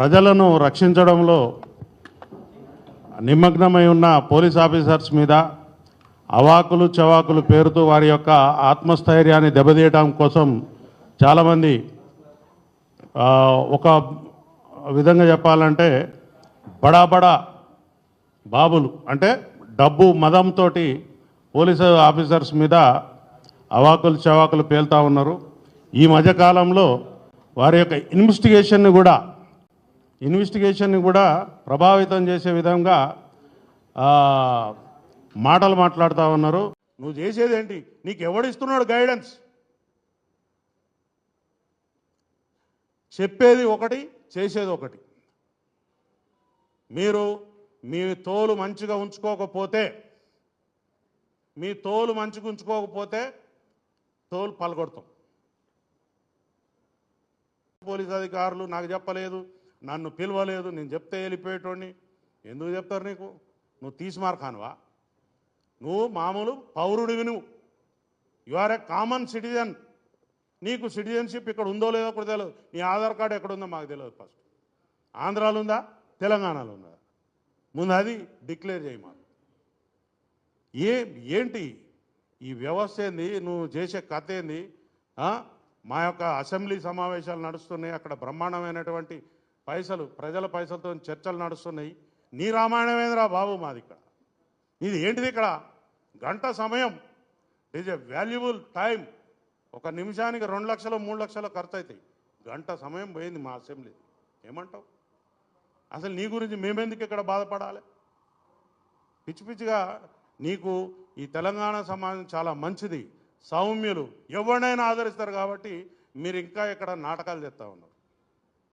ప్రజలను రక్షించడంలో నిమగ్నమై ఉన్న పోలీస్ ఆఫీసర్స్ మీద అవాకులు చవాకులు పేరుతో వారి యొక్క ఆత్మస్థైర్యాన్ని దెబ్బతీయడం కోసం చాలామంది ఒక విధంగా చెప్పాలంటే బడా బడా బాబులు అంటే డబ్బు మదంతో పోలీసు ఆఫీసర్స్ మీద అవాకులు చవాకులు పేలుతూ ఉన్నారు. ఈ మధ్యకాలంలో వారి యొక్క ఇన్వెస్టిగేషన్ని కూడా ఇన్వెస్టిగేషన్ని కూడా ప్రభావితం చేసే విధంగా మాటలు మాట్లాడుతూ ఉన్నారు. నువ్వు చేసేది ఏంటి నీకు ఎవడిస్తున్నాడు గైడెన్స్? చెప్పేది ఒకటి చేసేది ఒకటి. మీరు మీ తోలు మంచిగా ఉంచుకోకపోతే మీ తోలు మంచిగా ఉంచుకోకపోతే తోలు పలగొడతాం. పోలీస్ అధికారులు నాకు చెప్పలేదు. నన్ను పిలవలేదు నేను చెప్తే వెళ్ళిపోయేటోడిని. ఎందుకు చెప్తారు నీకు? నువ్వు తీసిమార్ కానువా నువ్వు మామూలు పౌరుడివి నువ్వు. You are a common citizen నీకు సిటిజన్షిప్ ఇక్కడ ఉందో లేదో కూడా తెలియదు. నీ ఆధార్ కార్డు ఎక్కడ ఉందో మాకు తెలియదు ఫస్ట్ ఆంధ్రాలో ఉందా? తెలంగాణలో ఉందా? ముందు అది డిక్లేర్ చేయి మాకు. ఏ ఏంటి ఈ వ్యవస్థ ఏంది? నువ్వు చేసే కథ ఏంది? మా యొక్క అసెంబ్లీ సమావేశాలు నడుస్తున్నాయి. అక్కడ బ్రహ్మాండమైనటువంటి పైసలు ప్రజల పైసలతో చర్చలు నడుస్తున్నాయి. నీ రామాయణమేంద్రా బాబు మాది ఇక్కడ? ఇది ఏంటిది ఇక్కడ? గంట సమయం. ఈజ్ ఎ వాల్యుబుల్ టైం ఒక నిమిషానికి రెండు లక్షలు మూడు లక్షలు ఖర్చు అవుతాయి గంట సమయం పోయింది మా అసెంబ్లీ ఏమంటావు? అసలు నీ గురించి మేమెందుకు ఇక్కడ బాధపడాలి? పిచ్చి పిచ్చిగా నీకు ఈ తెలంగాణ సమాజం చాలా మంచిది. సౌమ్యులు. ఎవరినైనా ఆదరిస్తారు కాబట్టి మీరు ఇంకా ఇక్కడ నాటకాలు చేస్తూ ఉన్నారు.